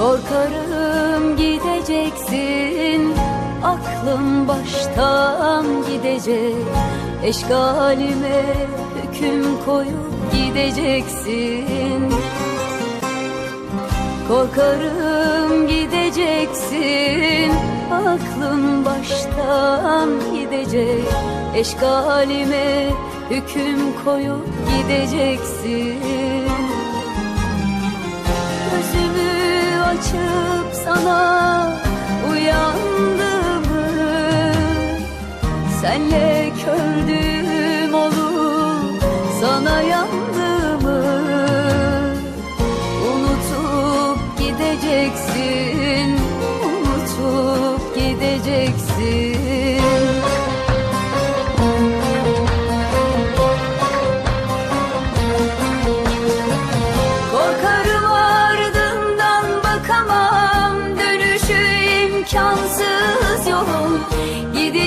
Korkarım gideceksin Aklım baştan gidecek. Eşgalime hüküm koyup gideceksin. Korkarım gideceksin Aklım baştan gidecek. Eşgalime hüküm koyup gideceksin açıp sana uyandığımı Senle kördüğüm olup sana yandığımı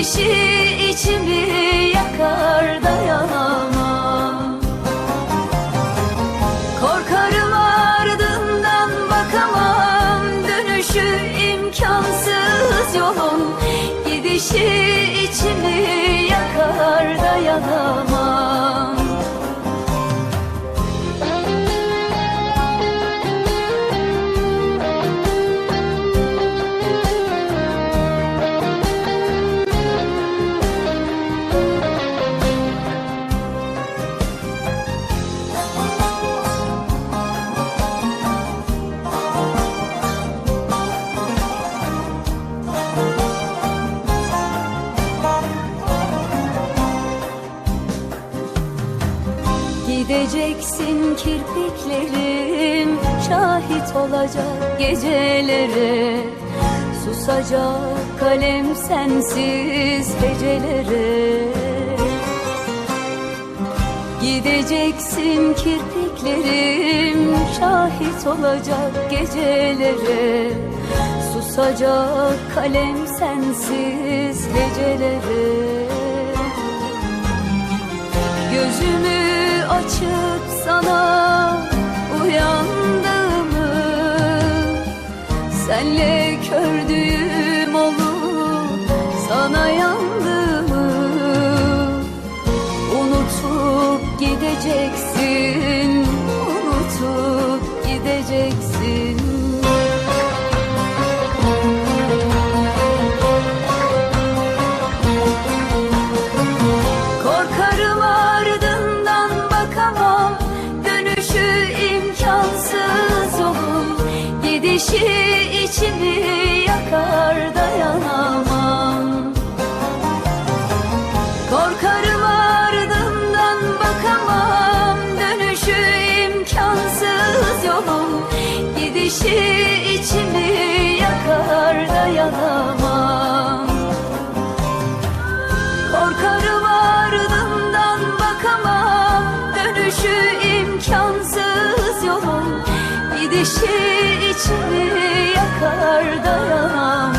Gidişi içimi yakar dayanamam. Korkarım ardından bakamam. Dönüşü imkansız yolun. Gidişi içimi yakar dayanamam Gideceksin kirpiklerim şahit olacak gecelere. Susacak kalem sensiz hecelere Gideceksin kirpiklerim şahit olacak gecelere. Susacak kalem sensiz hecelere Gözümü gideceksin. Korkarım ardından bakamam. Dönüşü imkansız yolun Gidişi içimi yakar dayanamam Gidişi içimi yakar dayanamam. Korkarım ardından bakamam. Dönüşü imkansız yolun. Gidişi içimi yakar dayanamam